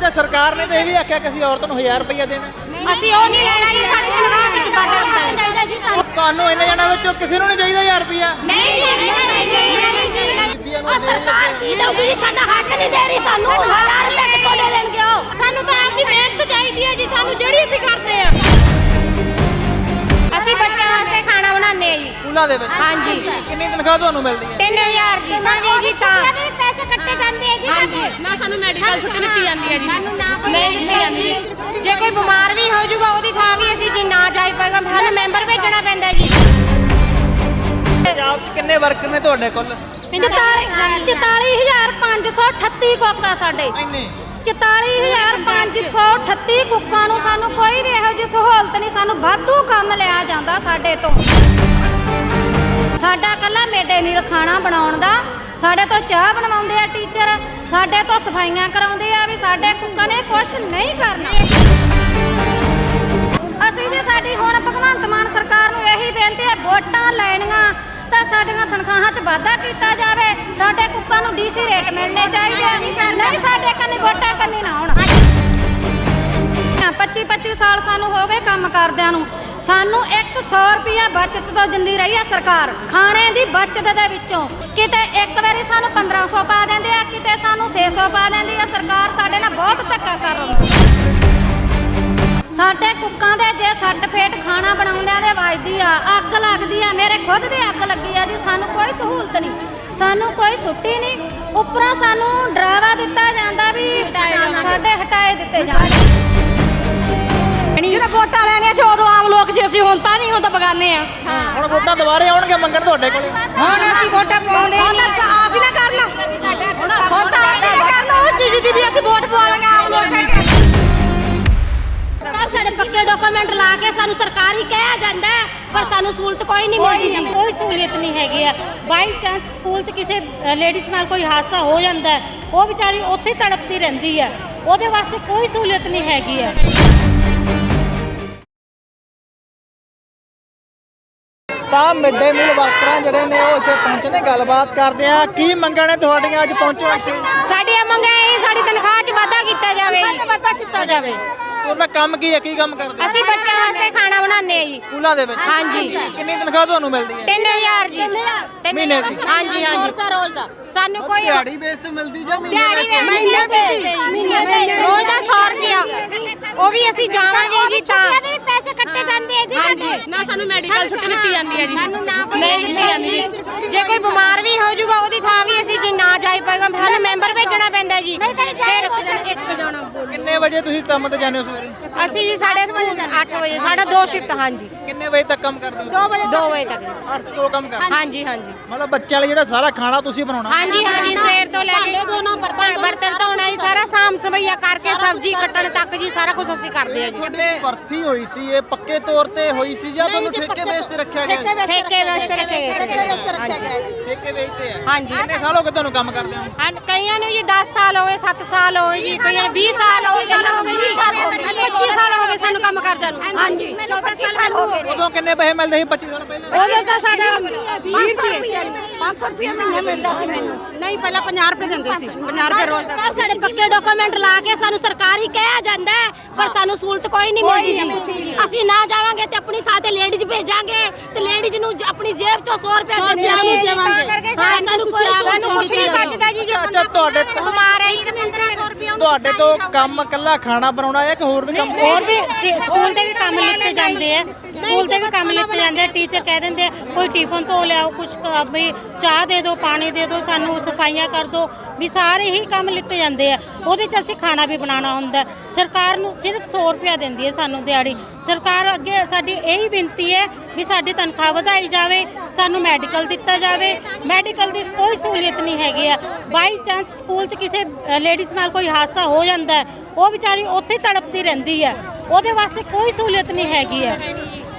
ਅੱਛਾ ਸਰਕਾਰ ਨੇ ਤਾਂ ਇਹ ਵੀ ਆਖਿਆ ਕਿ ਅਸੀਂ ਔਰਤਾਂ ਨੂੰ 1000 ਰੁਪਇਆ ਦੇਣਾ। ਅਸੀਂ ਉਹ ਨਹੀਂ ਲੈਣਾ ਜੀ ਸਾਡੀ ਤਨਖਾਹ ਵਿੱਚ ਵਾਧਾ ਚਾਹੀਦਾ ਜੀ ਸਾਨੂੰ। ਤੁਹਾਨੂੰ ਇੰਨੇ ਜਣਾ ਵਿੱਚੋਂ ਕਿਸੇ ਨੂੰ ਨਹੀਂ ਚਾਹੀਦਾ 1000 ਰੁਪਇਆ ਨਹੀਂ ਸਰਕਾਰ ਕੀ ਦਊਗੀ ਜੀ? ਸਾਡਾ ਹੱਕ ਨਹੀਂ ਦੇ ਰਹੀ ਸਾਨੂੰ। 1000 ਰੁਪਏ ਕਿੱਥੋਂ ਦੇ ਦੇਣਗੇ ਉਹ? ਸਾਨੂੰ ਤਾਂ ਆਪਦੀ ਮਿਹਨਤ ਚਾਹੀਦੀ ਹੈ ਜੀ ਸਾਨੂੰ ਜਿਹੜੀ ਅਸੀਂ ਕਰਦੇ ਆ। ਅਸੀਂ ਬੱਚਿਆਂ ਵਾਸਤੇ ਖਾਣਾ ਬਣਾਉਂਦੇ ਆ ਜੀ। ਸਕੂਲਾਂ ਦੇ ਵਿੱਚ। ਹਾਂਜੀ। ਕਿੰਨੀ ਤਨਖਾਹ ਤੁਹਾਨੂੰ ਮਿਲਦੀ ਹੈ? 3000 ਜੀ। ਹਾਂਜੀ ਜੀ ਤਾਂ। ਕੱਟੇ ਜਾਂਦੇ ਆ ਜੀ ਸਾਡੇ? ਨਾ ਸਾਨੂੰ ਮੈਡੀਕਲ ਛੁੱਟੀ ਦਿੱਤੀ ਜਾਂਦੀ ਹੈ ਜੀ। ਸਾਨੂੰ ਨਾ ਕੋਈ ਨਹੀਂ ਦਿੱਤੀ ਜਾਂਦੀ। ਜੇ ਕੋਈ ਬਿਮਾਰ ਵੀ ਹੋ ਜਾਊਗਾ ਉਹਦੀ ਥਾਂ ਵੀ ਅਸੀਂ ਜੇ ਨਾ ਜਾਈ ਪਾਏਗਾ ਸਾਨੂੰ ਮੈਂਬਰ ਭੇਜਣਾ ਪੈਂਦਾ ਜੀ। ਪੰਜਾਬ 'ਚ ਕਿੰਨੇ ਵਰਕਰ ਨੇ ਤੁਹਾਡੇ ਕੋਲ? 44538 ਕੋਕਾ ਸਾਡੇ। ਇੰਨੇ? 44538 ਕੁੱਕਾਂ ਨੂੰ ਸਾਨੂੰ ਕੋਈ ਵੀ ਇਹੋ ਜਿਹੀ ਸਹੂਲਤ ਨਹੀਂ ਸਾਨੂੰ ਵਾਧੂ ਕੰਮ ਲਿਆ ਜਾਂਦਾ ਸਾਡੇ ਤੋਂ। ਸਾਡਾ ਕੱਲਾ ਮੇਡੇ ਮੀਲ ਖਾਣਾ ਬਣਾਉਣ ਦਾ। ਸਾਡੇ ਤੋਂ ਚਾਹ ਬਣਵਾਉਂਦੇ ਆ ਟੀਚਰ, ਸਾਡੇ ਤੋਂ ਸਫਾਈਆਂ ਕਰਾਉਂਦੇ ਆ ਵੀ ਸਾਡੇ ਕੁੱਕਾਂ ਨੇ ਕੁਝ ਨਹੀਂ ਕਰਨਾ। ਅਸੀਂ ਜੇ ਸਾਡੀ ਹੁਣ ਭਗਵੰਤ ਮਾਨ ਸਰਕਾਰ ਨੂੰ ਇਹੀ ਬੇਨਤੀ ਹੈ ਵੋਟਾਂ ਲੈਣੀਆਂ, ਤਾਂ ਸਾਡੀਆਂ ਤਨਖਾਹਾਂ 'ਚ ਵਾਧਾ ਕੀਤਾ ਜਾਵੇ। ਸਾਡੇ ਕੁੱਕਾਂ ਨੂੰ ਡੀਸੀ ਰੇਟ ਮਿਲਣੇ ਚਾਹੀਦੇ ਨਹੀਂ ਸਾਡੇ ਕੰਨੀ ਵੋਟਾਂ ਕੰਨੀ ਨਾ ਆਉਣ। 25 25 ਸਾਲ ਸਾਨੂੰ ਹੋ ਗਏ ਕੰਮ ਕਰਦਿਆਂ ਨੂੰ। ਸਾਨੂੰ 100 ਰੁਪਿਆ ਬਚਤ ਤੋਂ ਦਿੰਦੀ ਰਹੀ ਹੈ ਸਰਕਾਰ। ਖਾਣੇ ਦੀ ਬਚਤ ਦੇ ਵਿੱਚੋਂ। ਕਿਤੇ ਇੱਕ ਵਾਰੀ ਸਾਨੂੰ 1500 ਪਾ ਦਿੰਦੇ ਆ ਕਿਤੇ ਸਾਨੂੰ 600 ਪਾ ਦਿੰਦੀ ਆ। ਸਰਕਾਰ ਸਾਡੇ ਨਾਲ ਬਹੁਤ ਧੱਕਾ ਕਰ ਰਹੀ ਸਾਡੇ ਕੁੱਕਾਂ ਦੇ ਜੇ ਸੱਟ ਫੇਟ ਖਾਣਾ ਬਣਾਉਂਦਿਆਂ ਦੇ ਵੱਜਦੀ ਆ ਅੱਗ ਲੱਗਦੀ ਆ। ਮੇਰੇ ਖੁਦ ਦੇ ਅੱਗ ਲੱਗੀ ਆ ਜੀ ਸਾਨੂੰ ਕੋਈ ਸਹੂਲਤ ਨਹੀਂ। ਸਾਨੂੰ ਕੋਈ ਛੁੱਟੀ ਨਹੀਂ। ਉੱਪਰੋਂ ਸਾਨੂੰ ਡਰਾਵਾ ਦਿੱਤਾ ਜਾਂਦਾ ਵੀ ਸਾਡੇ ਹਟਾਏ ਦਿੱਤੇ ਜਾਣ ਜਦੋਂ ਵੋਟਾਂ ਲੈਣੀਆਂ ਸੀ ਉਦੋਂ ਆਮ ਲੋਕ ਸੀ ਅਸੀਂ ਹੁਣ ਤਾਂ ਨਹੀਂ ਹੁਣ ਤਾਂ ਬਗਾਨੇ ਆ। ਹੁਣ ਵੋਟਾਂ ਦੁਬਾਰੇ ਆਉਣਗੇ ਮੰਗਣ ਤੁਹਾਡੇ ਕੋਲ। ਹੁਣ ਅਸੀਂ ਵੋਟਾਂ ਪਾਉਂਦੇ ਨਹੀਂ। ਅਸੀਂ ਨਾ ਕਰਨਾ। ਹੁਣ ਤਾਂ ਅਸੀਂ ਨਾ ਕਰਨਾ ਉਹ ਚੀਜ਼ ਦੀ ਵੀ ਅਸੀਂ ਵੋਟ ਪਵਾ ਲਾਂਗੇ ਆਮ ਲੋਕ ਕਰਕੇ ਸਰ ਸਾਡੇ ਪੱਕੇ ਡਾਕੂਮੈਂਟ ਲਾ ਕੇ ਸਾਨੂੰ ਸਰਕਾਰੀ ਕਿਹਾ ਜਾਂਦਾ ਪਰ ਸਾਨੂੰ ਸਹੂਲਤ ਕੋਈ ਨਹੀਂ ਮਿਲਦੀ ਜੀ। ਕੋਈ ਸਹੂਲੀਅਤ ਨਹੀਂ ਹੈਗੀ ਆ। ਬਾਈ ਚਾਂਸ ਸਕੂਲ 'ਚ ਕਿਸੇ ਲੇਡੀਜ਼ ਨਾਲ ਕੋਈ ਹਾਦਸਾ ਹੋ ਜਾਂਦਾ ਉਹ ਵਿਚਾਰੀ ਉੱਥੇ ਤੜਪਦੀ ਰਹਿੰਦੀ ਹੈ। ਉਹਦੇ ਵਾਸਤੇ ਕੋਈ ਸਹੂਲੀਅਤ ਨਹੀਂ ਹੈਗੀ ਆ ਤਾਂ ਮਿੱਡੇ ਮੀਲ ਵਰਕਰਾਂ ਜਿਹੜੇ ਨੇ ਉਹ ਇੱਥੇ ਪਹੁੰਚੇ ਨੇ ਗੱਲਬਾਤ ਕਰਦੇ ਆ। ਕੀ ਮੰਗਾਂ ਨੇ ਤੁਹਾਡੀਆਂ? ਅੱਜ ਪਹੁੰਚੋ ਇੱਥੇ। ਸਾਡੀਆਂ ਮੰਗਾਂ ਇਹ ਸਾਡੀ ਤਨਖਾਹ 'ਚ ਵਾਧਾ ਕੀਤਾ ਜਾਵੇ। ਵਾਧਾ ਕੀਤਾ ਜਾਵੇ। ਉਹਦਾ ਕੰਮ ਕੀ ਹੈ? ਕੀ ਕੰਮ ਕਰਦੇ ਅਸੀਂ ਬੱਚਿਆਂ ਵਾਸਤੇ ਖਾਣਾ ਬਣਾਉਂਦੇ ਆ ਜੀ। ਸਕੂਲਾਂ ਦੇ ਵਿੱਚ? ਹਾਂਜੀ। ਕਿੰਨੀ ਤਨਖਾਹ ਤੁਹਾਨੂੰ ਮਿਲਦੀ ਹੈ? 3000 ਜੀ। ਤਿੰਨ ਮਹੀਨੇ ਦੀ? ਹਾਂਜੀ ਹਾਂਜੀ। ਰੋਜ਼ ਦਾ? ਸਾਨੂੰ ਕੋਈ ਦਿਹਾੜੀ ਬੇਸ ਤੇ ਮਿਲਦੀ ਜਾਂ ਮਹੀਨੇ ਦੇ ਮਹੀਨੇ ਦੇ ਰੋਜ਼ ਦਾ 100 ਰੁਪਿਆ ਉਹ ਵੀ ਅਸੀਂ ਜਾਵਾਂਗੇ ਜੀ ਤਾਂ। ਪੈਸੇ ਕੱਟੇ ਜਾਂਦੇ ਆ ਜੀ ਸਾਡੇ? ਨਾ ਸਾਨੂੰ ਮੈਡੀਕਲ ਛੁੱਟੀ ਦਿੱਤੀ ਜਾਂਦੀ ਹੈ ਜੀ। ਸਾਨੂੰ ਨਾ ਕੋਈ ਨਹੀਂ ਦਿੱਤੀ ਜਾਂਦੀ ਜੇ। ਕੋਈ ਬਿਮਾਰ ਵੀ ਹੋ ਜਾਊਗਾ ਉਹਦੀ ਥਾਂ ਵੀ ਅਸੀਂ ਜੇ ਨਾ ਜਾਈ ਪਾਏਗਾ ਸਾਨੂੰ ਮੈਂਬਰ ਭੇਜਣਾ ਪੈਂਦਾ ਜੀ। ਇੱਕ ਜਾਣਾ ਕਿੰਨੇ ਵਜੇ ਤੁਸੀਂ ਕੰਮ ਤੇ ਜਾਂਦੇ ਹੋ ਸਵੇਰੇ? ਅਸੀਂ ਜੀ ਸਾਡੇ ਸਕੂਲ 8 ਵਜੇ ਸਾਡਾ ਦੋ ਸ਼ਿਫਟ ਹਾਂਜੀ। ਕਿੰਨੇ ਵਜੇ ਤੱਕ ਕੰਮ ਕਰਦੇ ਹੋ 2 ਵਜੇ 2 ਵਜੇ ਤੱਕ। ਅੱਠ ਤੋਂ ਕੰਮ ਕਰਦੇ ਹਾਂਜੀ ਹਾਂਜੀ। ਮਤਲਬ ਬੱਚਿਆਂ ਲਈ ਜਿਹੜਾ ਸਾਰਾ ਖਾਣਾ ਤੁਸੀਂ ਬਣਾਉਣਾ? ਹਾਂਜੀ ਹਾਂਜੀ ਸਵੇਰ ਤੋਂ ਲੈ ਕੇ ਬਰਤਨ ਧੋਣਾ ਜੀ ਸਾਰਾ ਸਾਮ ਸਭਈਆ ਕਰਕੇ ਸਬਜ਼ੀ ਕੱਟਣ ਤੱਕ ਜੀ ਸਾਰਾ ਕੁਝ ਅਸੀਂ ਕਰਦੇ ਆ ਜੀ। ਤੁਹਾਡੇ ਭਰਤੀ ਹੋਈ ਸੀ ਇਹ ਪੱਕੇ ਤੌਰ ਤੇ ਹੋਈ ਸੀ ਜਾਂ ਤੁਹਾਨੂੰ ਠੇਕੇ ਬੇਸ ਤੇ ਰੱਖਿਆ ਗਿਆ ਸੀ? ਠੇਕੇ ਵਾਸਤੇ ਰੱਖੇ ਗਏ ਠੇਕੇ ਵੇਚਦੇ ਆ ਹਾਂਜੀ। ਕਿੰਨੇ ਸਾਲ ਹੋ ਗਏ ਤੁਹਾਨੂੰ ਕੰਮ ਕਰਦੇ ਹੋ ਹਾਂ ਕਈਆਂ ਨੂੰ ਜੀ 10 ਸਾਲ ਹੋਏ 7 ਸਾਲ ਹੋਏ ਜੀ ਕਈਆਂ ਨੂੰ 20 ਸਾਲ ਹੋ ਗਏ 20 ਸਾਲ ਹੋ ਗਏ 25 ਸਾਲ ਹੋ ਗਏ ਸਾਨੂੰ ਕੰਮ ਕਰਦਿਆਂ ਨੂੰ। ਹਾਂਜੀ। 25 ਸਾਲ ਹੋ ਗਏ ਉਦੋਂ ਕਿੰਨੇ ਪੈਸੇ ਮਿਲਦੇ ਸੀ? 25 ਸਾਲ ਪਹਿਲਾਂ? ਉਹਦੇ ਤਾਂ ਸਾਡਾ 20 ਰੁਪਏ। 500 ਰੁਪਏ ਮਹੀਨੇ ਮਿਲਦਾ ਸੀ ਮੈਨੂੰ। ਨਹੀਂ ਪਹਿਲਾਂ 50 ਰੁਪਏ ਦਿੰਦੇ ਸੀ 50 ਰੁਪਏ ਰੋਜ਼ ਦਾ। ਸਰ ਸਾਡੇ ਪੱਕੇ ਡਾਕੂਮੈਂਟ ਲਾ ਕੇ ਸਾਨੂੰ ਸਰਕਾਰੀ ਕਿਹਾ ਜਾਂਦਾ ਪਰ ਸਾਨੂੰ ਸਹੂਲਤ ਕੋਈ ਨਹੀਂ ਮਿਲਦੀ ਜੀ। ਅਸੀਂ ਨਾ ਜਾਵਾਂਗੇ ਤੇ ਆਪਣੀ ਥਾਂ ਤੇ ਲੇਡੀਜ਼ ਭੇਜਾਂਗੇ ਤੇ ਲੇਡੀਜ਼ ਨੂੰ ਆਪਣੀ ਜੇਬ ਚੋਂ 100 ਰੁਪਏ ਦੇਵਾਂਗੇ। ਹਾਂ ਸਾਨੂੰ ਕੋਈ ਸਾਨੂੰ ਕੁਛ ਨਹੀਂ ਬਚਦਾ ਜੀ ਜੇ ਅੱਛਾ ਤੁਹਾਡੇ ਤੋਂ ਬਿਮਾਰ ਹੈ ਜੀ 1500 ਰੁਪਏ ਤੁਹਾਡੇ ਤੋਂ ਕੰਮ ਕੱਲਾ ਖਾਣਾ ਬਣਾਉਣਾ ਹੈ ਕਿ ਹੋਰ ਵੀ ਕੰਮ ਹੋਰ ਵੀ ਸਕੂਲ ਦੇ ਵੀ ਕੰਮ ਲਿੱਤੇ ਜਾਂਦੇ ਆ? ਸਕੂਲ ਦੇ ਵੀ ਕੰਮ ਲਿੱਤੇ ਜਾਂਦੇ ਆ ਟੀਚਰ ਕਹਿ ਦਿੰਦੇ ਕੋਈ ਟਿਫਨ ਧੋ ਲਿਆਓ ਕੁਝ ਵੀ ਚਾਹ ਦੇ ਦਿਓ ਪਾਣੀ ਦੇ ਦਿਓ ਸਾਨੂੰ ਸਫਾਈਆਂ ਕਰ ਦਿਓ ਵੀ ਸਾਰੇ ਹੀ ਕੰਮ ਲਿੱਤੇ ਜਾਂਦੇ ਆ। ਉਹਦੇ 'ਚ ਅਸੀਂ ਖਾਣਾ ਵੀ ਬਣਾਉਣਾ ਹੁੰਦਾ। ਸਰਕਾਰ ਨੂੰ ਸਿਰਫ 100 ਰੁਪਇਆ ਦਿੰਦੀ ਹੈ ਸਾਨੂੰ ਦਿਹਾੜੀ। ਸਰਕਾਰ ਅੱਗੇ ਸਾਡੀ ਇਹੀ ਬੇਨਤੀ ਹੈ ਵੀ ਸਾਡੀ ਤਨਖਾਹ ਵਧਾਈ ਜਾਵੇ ਸਾਨੂੰ ਮੈਡੀਕਲ ਦਿੱਤਾ ਜਾਵੇ। ਮੈਡੀਕਲ ਦੀ ਕੋਈ ਸਹੂਲੀਅਤ ਨਹੀਂ ਹੈਗੀ ਆ। ਬਾਈ ਚਾਂਸ ਸਕੂਲ 'ਚ ਕਿਸੇ ਲੇਡੀਜ਼ ਨਾਲ ਕੋਈ ਹਾਦਸਾ ਹੋ ਜਾਂਦਾ ਉਹ ਵਿਚਾਰੀ ਉੱਥੇ ਤੜਪਦੀ ਰਹਿੰਦੀ ਹੈ। ਉਹਦੇ ਵਾਸਤੇ ਕੋਈ ਸਹੂਲੀਅਤ ਨਹੀਂ ਹੈਗੀ ਹੈ।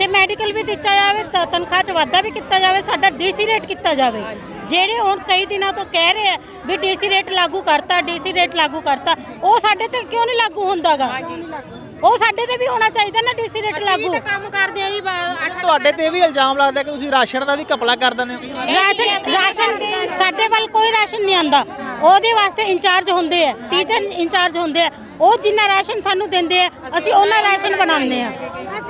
ਤੇ ਮੈਡੀਕਲ ਵੀ ਦਿੱਤਾ ਜਾਵੇ ਤਾਂ ਤਨਖਾਹ 'ਚ ਵਾਧਾ ਵੀ ਕੀਤਾ ਜਾਵੇ ਸਾਡਾ ਡੀਸੀ ਰੇਟ ਕੀਤਾ ਜਾਵੇ। ਜਿਹੜੇ ਹੁਣ ਕਈ ਦਿਨਾਂ ਤੋਂ ਕਹਿ ਰਹੇ ਆ ਵੀ ਡੀਸੀ ਰੇਟ ਲਾਗੂ ਕਰਤਾ ਡੀਸੀ ਰੇਟ ਲਾਗੂ ਕਰਤਾ ਉਹ ਸਾਡੇ ਤੇ ਕਿਉਂ ਨਹੀਂ ਲਾਗੂ ਹੁੰਦਾਗਾ? ਉਹ ਸਾਡੇ ਤੇ ਵੀ ਹੋਣਾ ਚਾਹੀਦਾ ਨਾ ਡੀਸੀ ਰੇਟ ਲਾਗੂ। ਕੰਮ ਕਰਦੇ ਆ ਜੀ ਤੁਹਾਡੇ ਤੇ ਇਹ ਵੀ ਇਲਜ਼ਾਮ ਲੱਗਦਾ ਕਿ ਤੁਸੀਂ ਰਾਸ਼ਨ ਦਾ ਵੀ ਘਪਲਾ ਕਰ ਦਿੰਦੇ ਹੋ? ਰਾਸ਼ਨ ਰਾਸ਼ਨ ਸਾਡੇ ਵੱਲ ਕੋਈ ਰਾਸ਼ਨ ਨਹੀਂ ਆਂਦਾ ਉਹਦੇ ਵਾਸਤੇ ਇੰਚਾਰਜ ਹੁੰਦੇ ਆ ਟੀਚਰ ਇੰਚਾਰਜ ਹੁੰਦੇ ਆ। ਉਹ ਜਿੰਨਾ ਰਾਸ਼ਨ ਸਾਨੂੰ ਦਿੰਦੇ ਆ ਅਸੀਂ ਉਹਨਾਂ ਰਾਸ਼ਨ ਬਣਾਉਂਦੇ ਆ।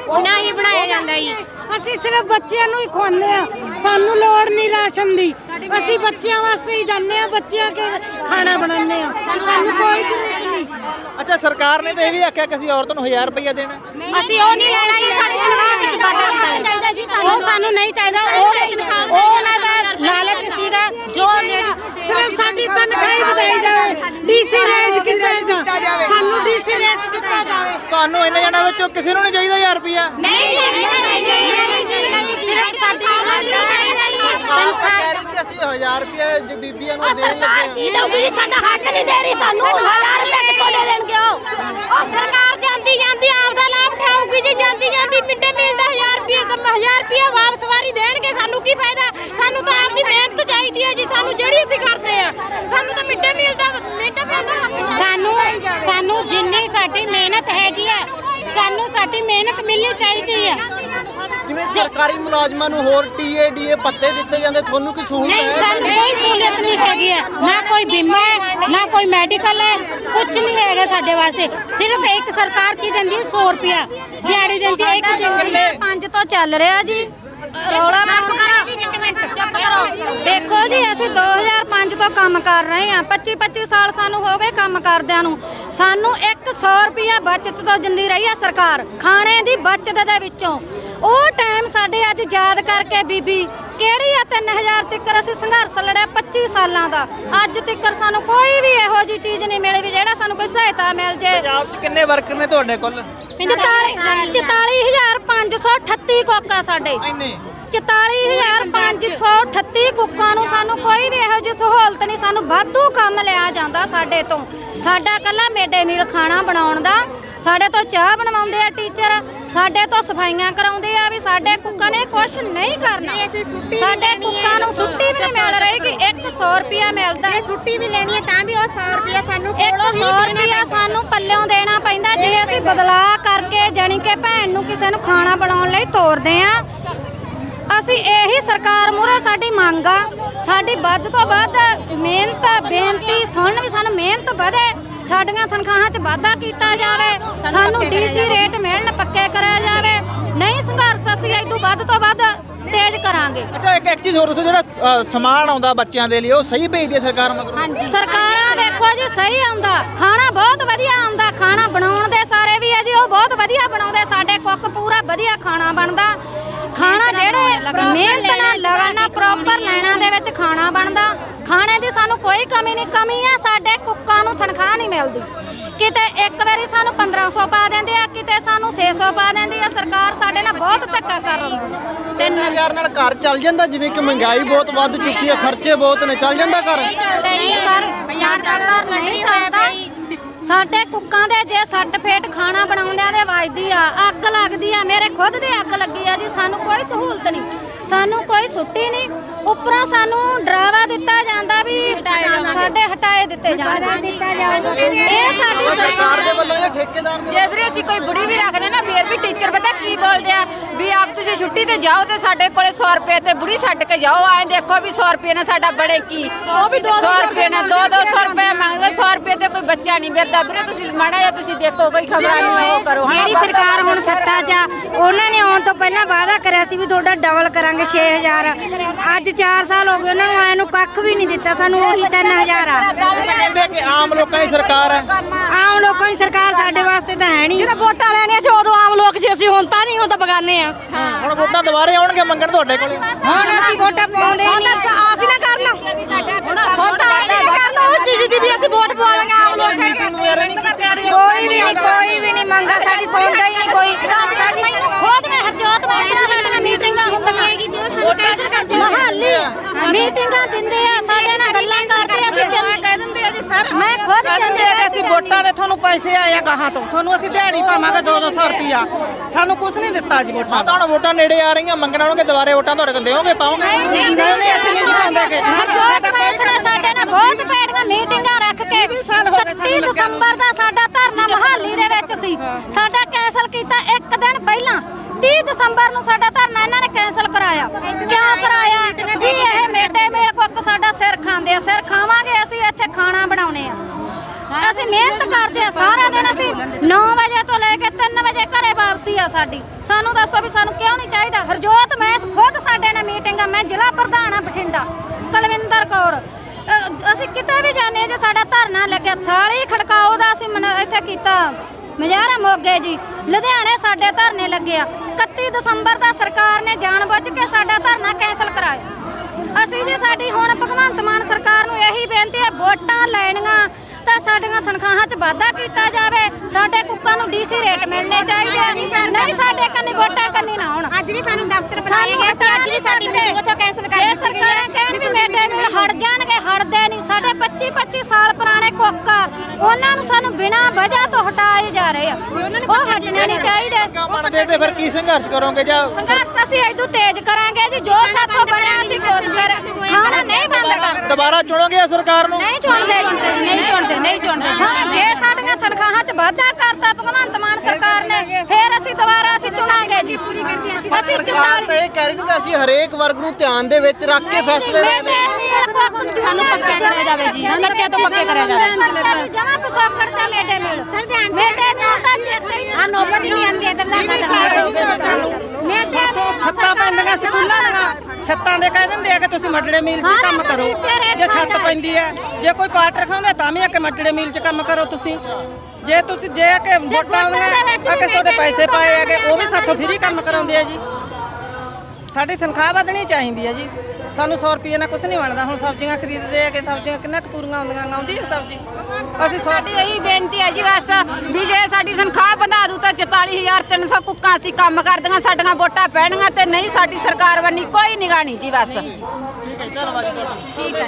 ਉਹਨਾਂ ਹੀ ਬਣਾਇਆ ਜਾਂਦਾ ਜੀ। ਅਸੀਂ ਸਿਰਫ ਬੱਚਿਆਂ ਨੂੰ ਹੀ ਖਵਾਉਂਦੇ ਆ ਸਾਨੂੰ ਲੋੜ ਨਹੀਂ ਰਾਸ਼ਨ ਦੀ। ਅਸੀਂ ਬੱਚਿਆਂ ਵਾਸਤੇ ਹੀ ਜਾਂਦੇ ਆ ਬੱਚਿਆਂ ਕੇ ਖਾਣਾ ਬਣਾਉਂਦੇ ਆ ਸਾਨੂੰ ਕੋਈ ਅੱਛਾ ਸਰਕਾਰ ਨੇ ਤਾਂ ਇਹ ਵੀ ਆਖਿਆ ਕਿ ਅਸੀਂ ਔਰਤਾਂ ਨੂੰ 1000 ਰੁਪਇਆ ਦੇਣਾ। ਅਸੀਂ ਉਹ ਨਹੀਂ ਲੈਣਾ ਜੀ ਸਾਡੀ ਤਨਖਾਹ ਵਿੱਚ ਵਾਧਾ ਕੀਤਾ ਚਾਹੀਦਾ ਜੀ ਉਹ ਸਾਨੂੰ ਨਹੀਂ ਚਾਹੀਦਾ ਉਹ ਉਹ ਉਹਨਾਂ ਦਾ ਲਾਲਚ ਸੀਗਾ ਜੋ ਸਿਰਫ ਸਾਡੀ ਤਨਖਾਹ ਵਧਾਈ ਜਾਵੇ ਡੀਸੀ ਰੇਟ ਕੀਤਾ ਜਾਵੇ। ਸਾਨੂੰ ਡੀਸੀ ਰੇਟ ਦਿੱਤਾ ਜਾਵੇ। ਤੁਹਾਨੂੰ ਇਹਨਾਂ ਜਣਾਂ ਵਿੱਚੋਂ ਕਿਸੇ ਨੂੰ ਨਹੀਂ ਚਾਹੀਦਾ 1000 ਰੁਪਇਆ ਸਿਰਫ ਸਾਡੀ ਸਰਕਾਰ ਕਹਿ ਰਹੀ ਕਿ ਅਸੀਂ 1000 ਰੁਪਏ ਜੋ ਬੀਬੀਆਂ ਨੂੰ ਦੇਣ ਸਰਕਾਰ ਲੱਗੇ ਕੀ ਦਊਗੀ ਜੀ ਸਾਡਾ ਹੱਕ ਨਹੀਂ ਦੇ ਰਹੀ ਸਾਨੂੰ? 1000 ਰੁਪਏ ਕਿੱਥੋਂ ਦੇ ਦੇਣਗੇ ਉਹ? ਉਹ ਸਰਕਾਰ ਜਾਂਦੀ ਜਾਂਦੀ ਆਪਦਾ ਲਾਭ ਉਠਾਊਗੀ ਜੀ ਜਾਂਦੀ ਜਾਂਦੀ ਮਿੰਡੇ ਮਿਲ ਦਾ 1000 ਰੁਪਏ ਸਮ 1000 ਰੁਪਏ ਵਾਪਸ ਵਾਰੀ ਦੇਣਗੇ ਸਾਨੂੰ ਕੀ ਫਾਇਦਾ? ਸਾਨੂੰ ਤਾਂ ਆਪਦੀ ਮਿਹਨਤ ਚਾਹੀਦੀ ਹੈ ਜੀ ਸਾਨੂੰ ਜਿਹੜੀ ਅਸੀਂ ਕਰਦੇ ਆ ਸਾਨੂੰ ਤਾਂ ਮਿੰਡੇ ਮਿਲ ਦਾ ਮਿੰਡੇ ਮਿਲ ਦਾ ਹੱਕ ਚਾਹੀਦਾ। ਸਾਨੂੰ ਸਾਨੂੰ ਜਿੰਨੀ ਸਾਡੀ ਮਿਹਨਤ ਹੈਗੀ ਆ ਸਾਨੂੰ ਸਾਡੀ ਮਿਹਨਤ ਮਿਲਣੀ ਚਾਹੀਦੀ ਆ। ਜਿਵੇਂ ਸਰਕਾਰੀ ਮੁਲਾਜ਼ਮਾਂ ਨੂੰ ਹੋਰ ਟੀਏ ਡੀਏ ਪੱਤੇ ਦਿੱਤੇ ਜਾਂਦੇ ਤੁਹਾਨੂੰ ਕੀ ਸਹੂਲਤ ਨਹੀਂ ਹੈ? ਸਾਨੂੰ ਕੋਈ ਸਹੂਲਤ ਨਹੀਂ ਹੈਗੀ ਹੈ ਨਾ ਕੋਈ ਬੀਮਾ ਹੈ ਨਾ ਕੋਈ ਮੈਡੀਕਲ ਹੈ ਕੁਝ ਨਹੀਂ ਹੈਗਾ ਸਾਡੇ ਵਾਸਤੇ। ਸਿਰਫ ਇੱਕ ਸਰਕਾਰ ਕੀ ਦਿੰਦੀ ਹੈ? 100 ਰੁਪਿਆ ਦਿਹਾੜੀ ਦਿੰਦੀ ਹੈ ਇੱਕ ਦਿਨ ਪੰਜ ਤੋਂ ਚੱਲ ਰਿਹਾ ਜੀ। ਰੌਲਾ ਚੁੱਪ ਕਰੋ। ਦੇਖੋ ਜੀ ਅਸੀਂ 2005 ਤੋਂ ਕੰਮ ਕਰ ਰਹੇ ਹਾਂ। 25 25 ਸਾਲ ਸਾਨੂੰ ਹੋ ਗਏ ਕੰਮ ਕਰਦਿਆਂ ਨੂੰ। ਸਾਨੂੰ 100 ਰੁਪਿਆ ਬਚਤ ਤੋਂ ਦਿੰਦੀ ਰਹੀ ਆ ਸਰਕਾਰ ਖਾਣੇ ਦੀ ਬਚਤ ਦੇ ਵਿੱਚੋਂ। ਉਹ ਟਾਈਮ ਸਾਡੇ ਅੱਜ ਯਾਦ ਕਰਕੇ ਬੀਬੀ ਕਿਹੜੀ ਆ 3000 ਤੱਕਰ ਅਸੀਂ ਸੰਘਰਸ਼ ਲੜਿਆ 25 ਸਾਲਾਂ ਦਾ? ਅੱਜ ਤੱਕਰ ਸਾਨੂੰ ਕੋਈ ਵੀ ਇਹੋ ਜੀ ਚੀਜ਼ ਨਹੀਂ ਮਿਲੀ ਵੀ ਜਿਹੜਾ ਸਾਨੂੰ ਕੋਈ ਸਹਾਇਤਾ ਮਿਲ ਜੇ। ਪੰਜਾਬ 'ਚ ਕਿੰਨੇ ਵਰਕਰ ਨੇ ਤੁਹਾਡੇ ਕੋਲ? 44 44538 ਕੋਕਾ ਸਾਡੇ। ਇੰਨੇ। 44538 ਕੁੱਕਾਂ ਨੂੰ ਸਾਨੂੰ ਕੋਈ ਵੀ ਇਹੋ ਜਿਹੀ ਸਹੂਲਤ ਨਹੀਂ ਸਾਨੂੰ ਵਾਧੂ ਕੰਮ ਲਿਆ ਜਾਂਦਾ ਸਾਡੇ ਤੋਂ। ਸਾਡਾ ਕੱਲਾ ਮੇਡੇ ਮੀਲ ਖਾਣਾ ਬਣਾਉਣ ਦਾ। ਸਾਡੇ ਤੋਂ ਚਾਹ ਬਣਵਾਉਂਦੇ ਆ ਟੀਚਰ। ਸਾਡੇ ਤੋਂ ਸਫਾਈਆਂ ਕਰਾਉਂਦੇ ਆ ਵੀ ਸਾਡੇ ਕੁੱਕਾਂ ਨੇ ਕੁਝ ਨਹੀਂ ਕਰਨਾ। ਸਾਡੇ ਕੁੱਕਾਂ ਨੂੰ ਛੁੱਟੀ ਵੀ ਨਹੀਂ ਮਿਲ ਰਹੀ ਕਿ 100 ਰੁਪਿਆ ਮਿਲਦਾ। ਜੇ ਛੁੱਟੀ ਵੀ ਲੈਣੀ ਹੈ ਤਾਂ ਵੀ ਉਹ 100 ਰੁਪਏ ਸਾਨੂੰ 100 ਰੁਪਿਆ ਸਾਨੂੰ ਪੱਲਿਓਂ ਦੇਣਾ ਪੈਂਦਾ। ਜੇ ਅਸੀਂ ਬਦਲਾਅ ਕਰਕੇ ਜਾਣੀ ਕਿ ਭੈਣ ਨੂੰ ਕਿਸੇ ਨੂੰ ਖਾਣਾ ਬਣਾਉਣ ਲਈ ਤੋਰਦੇ ਆ ਅਸੀਂ ਇਹੀ ਸਰਕਾਰ ਮੂਹਰੇ ਸਾਡੀ ਮੰਗ ਆ। ਸਾਡੀ ਵੱਧ ਤੋਂ ਵੱਧ ਮਿਹਨਤ ਬੇਨਤੀ ਸੁਣਨ ਵੀ ਸਾਨੂੰ ਮਿਹਨਤ ਵਧੇ। ਸਾਡੀਆਂ ਤਨਖਾਹਾਂ 'ਚ ਵਾਧਾ ਕੀਤਾ ਜਾਵੇ। ਸਾਨੂੰ ਡੀਸੀ ਰੇਟ ਮਿਲਣ ਪੱਕੇ ਕਰਿਆ ਜਾਵੇ। ਨਹੀਂ ਸੰਘਰਸ਼ ਅਸੀਂ ਇਦੋਂ ਵੱਧ ਤੋਂ ਵੱਧ ਤੇਜ਼ ਕਰਾਂਗੇ। ਅੱਛਾ ਇੱਕ ਇੱਕ ਚੀਜ਼ ਹੋਰ ਦੱਸੋ ਜਿਹੜਾ ਸਮਾਨ ਆਉਂਦਾ ਬੱਚਿਆਂ ਦੇ ਲਈ ਉਹ ਸਹੀ ਭੇਜਦੀ ਹੈ ਸਰਕਾਰ ਮਗਰ? ਸਰਕਾਰਾਂ ਵੇਖੋ ਜੀ ਸਹੀ ਆਉਂਦਾ। ਖਾਣਾ ਬਹੁਤ ਵਧੀਆ ਆਉਂਦਾ। ਖਾਣਾ ਬਣਾਉਣ ਦੇ ਸਾਰੇ ਵੀ ਹੈ ਜੀ ਉਹ ਬਹੁਤ ਵਧੀਆ ਬਣਾਉਂਦੇ। ਸਾਡੇ ਕੁੱਕ ਪੂਰਾ ਵਧੀਆ ਖਾਣਾ ਬਣਦਾ। ਖਾਣਾ ਜਿਹੜੇ ਮਿਹਨਤ ਨਾਲ ਨਾਲ ਪ੍ਰੋਪਰ ਲੈਣਾ ਦੇ ਵਿੱਚ ਖਾਣਾ ਬਣਦਾ ਖਾਣੇ ਦੀ ਸਾਨੂੰ ਕੋਈ ਕਮੀ ਨਹੀਂ ਕਮੀ ਆ ਸਾਡੇ ਕੁੱਕਾਂ ਨੂੰ ਤਨਖਾਹ ਨਹੀਂ ਮਿਲਦੀ। ਕਿਤੇ ਇੱਕ ਵਾਰੀ ਸਾਨੂੰ 1500 ਪਾ ਦਿੰਦੇ ਆ ਕਿਤੇ ਸਾਨੂੰ 600 ਪਾ ਦਿੰਦੀ ਆ ਸਰਕਾਰ ਸਾਡੇ ਨਾਲ ਬਹੁਤ ਧੱਕਾ ਕਰ ਰਹੀ ਹੈ। 3000 ਨਾਲ ਘਰ ਚੱਲ ਜਾਂਦਾ ਜਿਵੇਂ ਕਿ ਮਹਿੰਗਾਈ ਬਹੁਤ ਵੱਧ ਚੁੱਕੀ ਹੈ ਖਰਚੇ ਬਹੁਤ ਨੇ ਚੱਲ ਜਾਂਦਾ ਘਰ। ਨਹੀਂ ਸਰ ਚੱਲਦਾ ਨਹੀਂ ਚੱਲਦਾ। ਸਾਡੇ ਕੁੱਕਾਂ ਦੇ ਜੇ ਸੱਟ ਫੇਟ ਖਾਣਾ ਬਣਾਉਂਦਿਆਂ ਦੇ ਵੱਜਦੀ ਆ। ਅੱਗ ਲੱਗਦੀ ਆ ਮੇਰੇ ਖੁਦ ਦੇ ਅੱਗ ਲੱਗੀ ਆ ਜੀ ਸਾਨੂੰ ਕੋਈ ਸਹੂਲਤ ਨਹੀਂ। ਸਾਨੂੰ ਕੋਈ ਛੁੱਟੀ ਨਹੀਂ। ਉੱਪਰੋਂ ਸਾਨੂੰ ਡਰਾਵਾ ਦਿੱਤਾ ਜਾਂਦਾ ਵੀ ਸਾਡੇ ਹਟਾਏ ਦਿੱਤੇ ਜਾਣਗੇ। ਇਹ ਸਾਡੀ ਸਰਕਾਰ ਦੇ ਵੱਲੋਂ ਜਾਂ ਠੇਕੇਦਾਰ ਦੇ ਜੇ ਵੀਰੇ ਅਸੀਂ ਕੋਈ ਬੁੜੀ ਵੀ ਰੱਖਦੇ ਨਾ ਫੇਰ ਵੀ ਟੀਚਰ ਪਤਾ ਕੀ ਬੋਲਦੇ ਆ? ਵੀ ਆਪ ਤੁਸੀਂ ਛੁੱਟੀ ਤੇ ਜਾਓ ਤੇ ਸਾਡੇ ਕੋਲੇ 100 ਰੁਪਏ ਤੇ ਬੁੜੀ ਛੱਡ ਕੇ ਜਾਓ। ਆਏ ਦੇਖੋ ਵੀ 100 ਰੁਪਏ ਨਾਲ ਸਾਡਾ ਬੜੇ ਕੀ। ਉਹ ਵੀ 200 ਰੁਪਏ ਨਾਲ 2 200 ਰੁਪਏ ਮੰਗਦੇ 100 ਰੁਪਏ ਤੇ ਕੋਈ ਬੱਚਾ ਨਹੀਂ ਮਿਲਦਾ ਵੀਰੇ ਤੁਸੀਂ ਮਾੜਾ ਜਿਹਾ ਤੁਸੀਂ ਦੇਖੋ ਕੋਈ ਖਬਰਾਂ ਨਹੀਂ ਉਹ ਕਰੋ। ਜਿਹੜੀ ਸਰਕਾਰ ਹੁਣ ਸੱਤਾ 'ਚ ਆ ਉਹਨਾਂ ਨੇ ਆਉਣ ਤੋਂ ਪਹਿਲਾਂ ਵਾਅਦਾ ਕਰਿਆ ਸੀ ਵੀ ਤੁਹਾਡਾ ਡਬਲ ਕਰਾਂਗੇ 6000 ਅੱਜ 4 ਸਾਲ ਹੋ ਗਏ ਉਹਨਾਂ ਨੂੰ ਆਏ ਨੂੰ ਕੱਖ ਵੀ ਨਹੀਂ ਦਿੱਤਾ ਸਾਨੂੰ ਉਹੀ 3000 ਆ। ਕਹਿੰਦੇ ਕਿ ਆਮ ਲੋਕਾਂ ਦੀ ਸਰਕਾਰ ਹੈ। ਆਮ ਲੋਕਾਂ ਦੀ ਸਰਕਾਰ ਸਾਡੇ ਵਾਸਤੇ ਤਾਂ ਹੈ ਨਹੀਂ ਜਦੋਂ ਵੋਟਾਂ ਲੈਣੀਆਂ ਸੀ ਉਦੋਂ ਆਮ ਲੋਕ ਸੀ ਅਸੀਂ ਹੁਣ ਤਾਂ ਨਹੀਂ ਹੁਣ ਤਾਂ ਬਗਾਨੇ ਆ। ਹੁਣ ਵੋਟਾਂ ਦੁਬਾਰੇ ਆਉਣਗੇ ਮੰਗਣ ਤੁਹਾਡੇ ਕੋਲੇ। ਹੁਣ ਅਸੀਂ ਵੋਟਾਂ ਪਾਉਂਦੇ ਹੀ ਨਹੀਂ। ਆਸ ਨਾ ਕਰਨਾ। ਹੁਣ ਕਰਨਾ ਉਹ ਚੀਜ਼ ਦੀ ਵੀ ਅਸੀਂ ਵੋਟ ਪਵਾ ਲਾਂਗੇ। ਕੋਈ ਵੀ ਨਹੀਂ ਕੋਈ ਵੀ ਨਹੀਂ ਮੰਗਾ ਸਾਡੀ ਸੁਣਦਾ ਹੀ ਨਹੀਂ ਕੋਈ। ਖੁਦ ਨੇ ਹਰਜੋਤ ਵਾਸਤੇ ਸਾਡੀਆਂ ਮੀਟਿੰਗਾਂ ਹੁੰਦੀਆਂ। ਮਹਾਲੀ ਮੀਟਿੰਗਾਂ ਦਿੰਦੇ ਆ ਸਾਡੇ ਨਾਲ ਗੱਲਾਂ ਕਰਦੇ ਅਸੀਂ ਚੰਗੀ ਕਹਿ ਦਿੰਦੇ ਆ ਜੀ ਸਰ। ਮੈਂ ਖੁਦ ਕਹਿੰਦੇ ਆ ਕਿ ਅਸੀਂ ਵੋਟਾਂ ਦੇ ਤੁਹਾਨੂੰ ਪੈਸੇ ਆਏ ਆ ਗਾਹਾਂ ਤੋਂ। ਤੁਹਾਨੂੰ ਅਸੀਂ ਦਿਹਾੜੀ ਪਾਵਾਂਗੇ 2-200 ਰੁਪਿਆ ਸਾਨੂੰ ਕੁਝ ਨਹੀਂ ਦਿੱਤਾ ਜੀ ਵੋਟਾਂ। ਤਾਂ ਹੁਣ ਵੋਟਾਂ ਨੇੜੇ ਆ ਰਹੀਆਂ ਮੰਗਣ ਆਉਣਗੇ ਦੁਬਾਰੇ ਵੋਟਾਂ ਤੁਹਾਡੇ ਕੋਲ ਦਿਓਗੇ ਪਾਓਗੇ? ਨਹੀਂ ਨਹੀਂ ਅਸੀਂ ਨਹੀਂ ਪਾਉਂਦੇ। ਕਿ ਸਾਡੇ ਨਾਲ ਬਹੁਤ ਭੈੜੀਆਂ ਮੀਟਿੰਗਾਂ ਰੱਖ ਕੇ 31 ਦਸੰਬਰ ਦਾ ਸਾਡਾ ਧਰਨਾ ਮਹਾਲੀ ਦੇ ਵਿੱਚ ਸੀ। ਸਾਡਾ ਕੈਂਸਲ ਕੀਤਾ ਇੱਕ ਦਿਨ ਪਹਿਲਾਂ। 30 ਦਸੰਬਰ ਨੂੰ ਸਾਡਾ ਧਰਨਾ ਇਹਨਾਂ ਨੇ ਕੈਂਸਲ ਕਰਾਇਆ। ਕਿਉਂ ਕਰਾਇਆ? ਵੀ ਇਹ ਮੇਡੇ ਮੇਲ ਕੁੱਕ ਸਾਡਾ ਸਿਰ ਖਾਂਦੇ ਆ। ਸਿਰ ਖਾਵਾਂਗੇ, ਅਸੀਂ ਇੱਥੇ ਖਾਣਾ ਬਣਾਉਣੇ ਆ। ਅਸੀਂ ਮਿਹਨਤ ਕਰਦੇ ਆ। ਸਾਰਾ ਦਿਨ ਅਸੀਂ 9 ਵਜੇ ਤੋਂ ਲੈ ਕੇ 3 ਵਜੇ ਘਰੇ ਵਾਪਸੀ ਆ ਸਾਡੀ। ਸਾਨੂੰ ਦੱਸੋ ਵੀ ਸਾਨੂੰ ਕਿਉਂ ਨਹੀਂ ਚਾਹੀਦਾ? ਹਰਜੋਤ, ਮੈਂ ਖੁਦ ਸਾਡੇ ਨਾਲ ਮੀਟਿੰਗ ਆ। ਮੈਂ ਜ਼ਿਲ੍ਹਾ ਪ੍ਰਧਾਨ ਆ ਬਠਿੰਡਾ। ਕੁਲਵਿੰਦਰ ਕੌਰ। ਅਸੀਂ ਕਿਤੇ ਵੀ ਜਾਂਦੇ ਜੇ ਸਾਡਾ ਧਰਨਾ ਲੱਗਿਆ, ਥਾਲੀ ਖੜਕਾਓ ਦਾ ਅਸੀਂ ਇੱਥੇ ਕੀਤਾ। ਮਜਾਰਾ ਮੋਗੇ ਜੀ। ਲੁਧਿਆਣੇ ਸਾਡੇ ਧਰਨੇ ਲੱਗੇ ਆ। 31 ਦਸੰਬਰ ਦਾ ਸਰਕਾਰ ਨੇ ਜਾਣਬੁੱਝ ਕੇ ਸਾਡਾ ਧਰਨਾ ਕੈਂਸਲ ਕਰਾਇਆ। ਅਸੀਂ ਜੀ ਸਾਡੀ ਹੁਣ ਭਗਵੰਤ ਮਾਨ ਸਰਕਾਰ ਨੂੰ ਇਹੀ ਬੇਨਤੀ ਹੈ ਵੋਟਾਂ ਲੈਣੀਆਂ ਤਾਂ ਸਾਡੀਆਂ ਤਨਖਾਹਾਂ 'ਚ ਵਾਧਾ ਕੀਤਾ ਜਾਵੇ। ਸਾਡੇ ਕੁੱਕਾਂ ਨੂੰ ਡੀਸੀ ਰੇਟ ਮਿਲਣੇ ਚਾਹੀਦੇ ਆ। ਨਹੀਂ ਸਾਡੇ ਕੰਨੀ ਵੋਟਾਂ ਕੰਨੀ ਨਾ ਹੋਣ। ਅੱਜ ਵੀ ਸਾਨੂੰ ਦਫ਼ਤਰ ਗਏ ਸੀ ਅੱਜ ਵੀ ਸਾਡੀ ਮੀਟਿੰਗ ਉੱਥੋਂ ਕੈਂਸਲ ਕਰ ਦਿੱਤੀ ਗਈ ਸਰਕਾਰਾਂ ਕਹਿਣ ਵੀ ਮੀਲ ਹਟ ਜਾਣਗੇ ਹਟਦੇ ਨਹੀਂ। ਸਾਡੇ 25 25 ਸਾਲ ਪੁਰਾਣੇ ਕੋਕਾ ਉਹਨਾਂ ਨੂੰ ਸਾਨੂੰ ਬਿਨਾਂ ਵਜ੍ਹਾ ਤੋਂ ਹਟਾਏ ਜਾ ਰਹੇ ਆ। ਉਹ ਹਟਣੇ ਨਹੀਂ ਚਾਹੀਦੇ। ਮੰਨਦੇ ਤੇ ਫਿਰ ਕੀ ਸੰਘਰਸ਼ ਕਰੋਗੇ ਜਾਂ ਸੰਘਰਸ਼ ਅਸੀਂ ਇਦੋਂ ਤੇਜ਼ ਕਰਾਂਗੇ ਜੀ ਜੋ ਸਾਥੋਂ ਅਸੀਂ ਕੋਸ ਕਰ ਖਾਣਾ ਨਹੀਂ ਬੰਦ ਕਰ ਦੁਬਾਰਾ ਚੁਣੋਗੇ ਇਸ ਸਰਕਾਰ ਨੂੰ? ਨਹੀਂ ਚੁਣਦੇ। ਨਹੀਂ ਚੁਣਦੇ ਨਹੀਂ ਚੁਣਦੇ। ਹਾਂ ਜੇ ਸਾਡੀਆਂ ਤਨਖਾਹਾਂ 'ਚ ਵਾਧਾ ਕਰਤਾ ਭਗਵੰਤ ਮਾਨ ਸਰਕਾਰ ਨੇ ਫਿਰ ਅਸੀਂ ਦੁਬਾਰਾ ਅਸੀਂ ਚੁਣਾਂਗੇ ਜੀ। ਅਸੀਂ ਸਰਕਾਰ ਤਾਂ ਇਹ ਕਹਿ ਰਹੀ ਕਿ ਅਸੀਂ ਹਰੇਕ ਵਰਗ ਨੂੰ ਧਿਆਨ ਦੇ ਵਿੱਚ ਰੱਖ ਕੇ ਫੈਸਲੇ ਲੈਣੇ ਸਾਨੂੰ ਪੱਕੇ ਕਰਿਆ ਜਾਵੇ ਜੀ ਕੱਚੇ ਤੋਂ ਪੱਕੇ ਕਰਿਆ ਜਾਵੇ। ਜਮਾ ਪਸੋਕੜ ਚਾ ਮੇਡੇ ਮਿਲ। ਸਰ ਧਿਆਨ ਮੇਡੇ ਮਿਲ ਤਾਂ ਚੇਤੇ ਹੀ ਆ ਨੋਬਤ ਨਹੀਂ ਆਂਦੀ ਇਧਰ ਦਾ ਮੇਡੇ ਛੱਤਾਂ ਪੈਂਦੀਆਂ ਸਕੂਲਾਂ ਦੀਆਂ। ਛੱਤਾਂ ਦੇ ਕਹਿ ਦਿੰਦੇ ਆ ਕਿ ਤੁਸੀਂ ਮੱਡੜੇ ਮੀਲ 'ਚ ਕੰਮ ਕਰੋ। ਜੇ ਛੱਤ ਪੈਂਦੀ ਹੈ ਜੇ ਕੋਈ ਪਾਰਟ ਰਖਾਉਂਦਾ ਤਾਂ ਵੀ ਆ ਕਿ ਮੱਡੜੇ ਮੀਲ 'ਚ ਕੰਮ ਕਰੋ ਤੁਸੀਂ। ਜੇ ਤੁਸੀਂ ਜੇ ਕਿ ਵੋਟਾਂ ਆਉਂਦੀਆਂ ਆ ਕਿ ਤੁਹਾਡੇ ਪੈਸੇ ਪਾਏ ਹੈਗੇ ਉਹ ਵੀ ਸਾਥੋਂ ਫ੍ਰੀ ਕੰਮ ਕਰਾਉਂਦੇ ਆ ਜੀ। ਸਾਡੀ ਤਨਖਾਹ ਵਧਣੀ ਚਾਹੀਦੀ ਹੈ ਜੀ। ਸਾਨੂੰ 100 ਰੁਪਏ ਨਾਲ ਕੁਝ ਨਹੀਂ ਬਣਦਾ। ਹੁਣ ਸਬਜ਼ੀਆਂ ਖਰੀਦਦੇ ਆ ਕਿ ਸਬਜ਼ੀਆਂ ਕਿੰਨਾ ਕੁ ਪੂਰੀਆਂ ਆਉਂਦੀਆਂ ਆਉਂਦੀ ਹੈ ਸਬਜ਼ੀ? ਅਸੀਂ ਸਾਡੀ ਇਹੀ ਬੇਨਤੀ ਹੈ ਜੀ ਬਸ ਵੀ ਜੇ ਸਾਡੀ ਤਨਖਾਹ ਵਧਾ ਦੂ ਤਾਂ 44300 ਕੁੱਕਾਂ ਅਸੀਂ ਕੰਮ ਕਰਦੀਆਂ ਸਾਡੀਆਂ ਵੋਟਾਂ ਪੈਣਗੀਆਂ ਤੇ ਨਹੀਂ ਸਾਡੀ ਸਰਕਾਰ ਵੱਲੋਂ ਕੋਈ ਨਿਗਾਹ ਨਹੀਂ ਜੀ ਬਸ। ਠੀਕ ਹੈ ਜੀ, ਧੰਨਵਾਦ ਜੀ ਤੁਹਾਡਾ। ਠੀਕ ਹੈ